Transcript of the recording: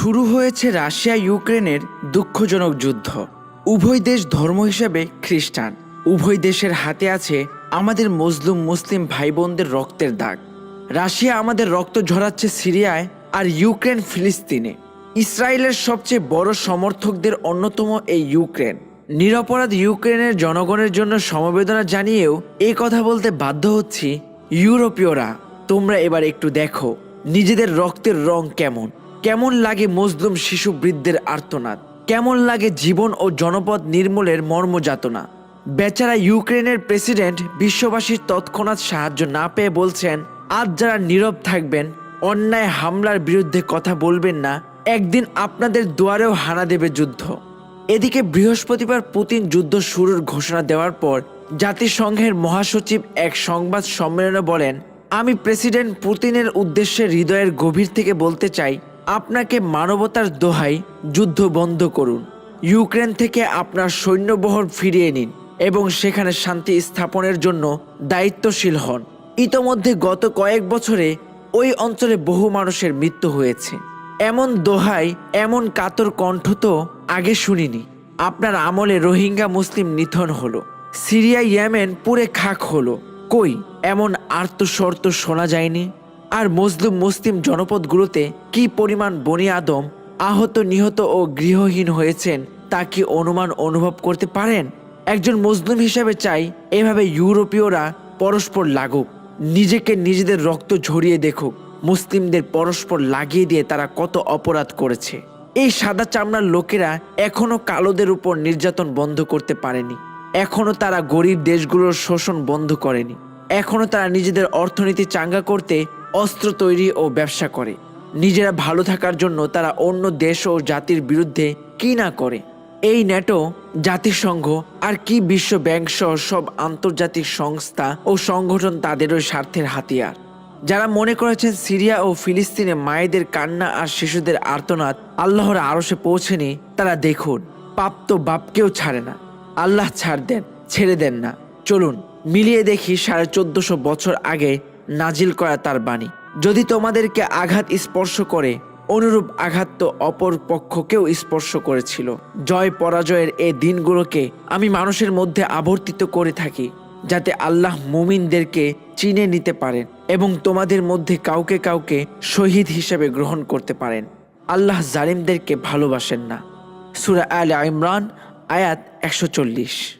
শুরু হয়েছে রাশিয়া ইউক্রেনের দুঃখজনক যুদ্ধ। উভয় দেশ ধর্ম হিসেবে খ্রিস্টান। উভয় দেশের হাতে আছে আমাদের মজলুম মুসলিম ভাই বোনদের রক্তের দাগ। রাশিয়া আমাদের রক্ত ঝরাচ্ছে সিরিয়ায় আর ইউক্রেন ফিলিস্তিনে। ইসরায়েলের সবচেয়ে বড় সমর্থকদের অন্যতম এই ইউক্রেন। নিরপরাধ ইউক্রেনের জনগণের জন্য সমবেদনা জানিয়েও এই কথা বলতে বাধ্য হচ্ছি ইউরোপীয়রা। তোমরা এবার একটু দেখো, নিজেদের রক্তের রং কেমন। কেমন লাগে মজলুম শিশু বৃদ্ধের আর্তনাদ? কেমন লাগে জীবন ও জনপদ নির্মূলের মর্মযাতনা? বেচারা ইউক্রেনের প্রেসিডেন্ট বিশ্ববাসীর তৎক্ষণাৎ সাহায্য না পেয়ে বলছেন, আজ যারা নীরব থাকবেন, অন্যায় হামলার বিরুদ্ধে কথা বলবেন না, একদিন আপনাদের দুয়ারেও হানা দেবে যুদ্ধ। এদিকে বৃহস্পতিবার পুতিন যুদ্ধ শুরুর ঘোষণা দেওয়ার পর জাতিসংঘের মহাসচিব এক সংবাদ সম্মেলনে বলেন, আমি প্রেসিডেন্ট পুতিনের উদ্দেশ্যে হৃদয়ের গভীর থেকে বলতে চাই আপনাকে মানবতার দোহাই যুদ্ধ বন্ধ করুন। ইউক্রেন থেকে আপনার সৈন্যবহর ফিরিয়ে নিন এবং সেখানে শান্তি স্থাপনের জন্য দায়িত্বশীল হন। ইতোমধ্যে গত কয়েক বছরে ওই অঞ্চলে বহু মানুষের মৃত্যু হয়েছে। এমন দোহাই, এমন কাতর কণ্ঠ তো আগে শুনিনি। আপনার আমলে রোহিঙ্গা মুসলিম নিধন হলো। সিরিয়া, ইয়েমেন পুরে খাক হলো। কই, এমন আর্তস্বর্ত শোনা যায়নি? আর মজলুম মুসলিম জনপদগুলোতে কি পরিমাণ বনি আদম আহত, নিহত ও গৃহহীন হয়েছেন তা কি অনুমান অনুভব করতে পারেন? একজন মজলুম হিসাবে চাই এভাবে ইউরোপীয়রা পরস্পর লাগুক, নিজেকে নিজেদের রক্ত ঝরিয়ে দেখুক, মুসলিমদের পরস্পর লাগিয়ে দিয়ে তারা কত অপরাধ করেছে। এই সাদা চামড়ার লোকেরা এখনও কালোদের উপর নির্যাতন বন্ধ করতে পারেনি, এখনও তারা গরিব দেশগুলোর শোষণ বন্ধ করেনি, এখনও তারা নিজেদের অর্থনীতি চাঙ্গা করতে অস্ত্র তৈরি ও ব্যবসা করে। নিজেরা ভালো থাকার জন্য তারা অন্য দেশ ও জাতির বিরুদ্ধে কি না করে? এই ন্যাটো, জাতিসংঘ আর কি বিশ্ব ব্যাংক সহ সব আন্তর্জাতিক সংস্থা ও সংগঠন তাদেরও স্বার্থের হাতিয়ার। যারা মনে করেছেন সিরিয়া ও ফিলিস্তিনে মায়েদের কান্না আর শিশুদের আর্তনাদ আল্লাহর আরশে পৌঁছেনি, তারা দেখুন, পাপ তো বাপকেও ছাড়ে না। আল্লাহ ছাড় দেন, ছেড়ে দেন না। চলুন, মিলিয়ে দেখি সাড়ে চোদ্দশো বছর আগে নাজিল করা তার বাণী। যদি তোমাদেরকে আঘাত স্পর্শ করে, অনুরূপ আঘাত তো অপর পক্ষকেও স্পর্শ করেছিল। জয় পরাজয়ের এই দিনগুলোকে আমি মানুষের মধ্যে আবর্তিত করে থাকি, যাতে আল্লাহ মুমিনদেরকে চিনে নিতে পারেন এবং তোমাদের মধ্যে কাউকে কাউকে শহীদ হিসেবে গ্রহণ করতে পারেন। আল্লাহ জালিমদেরকে ভালোবাসেন না। সুরা আল ইমরান, আয়াত একশো চল্লিশ।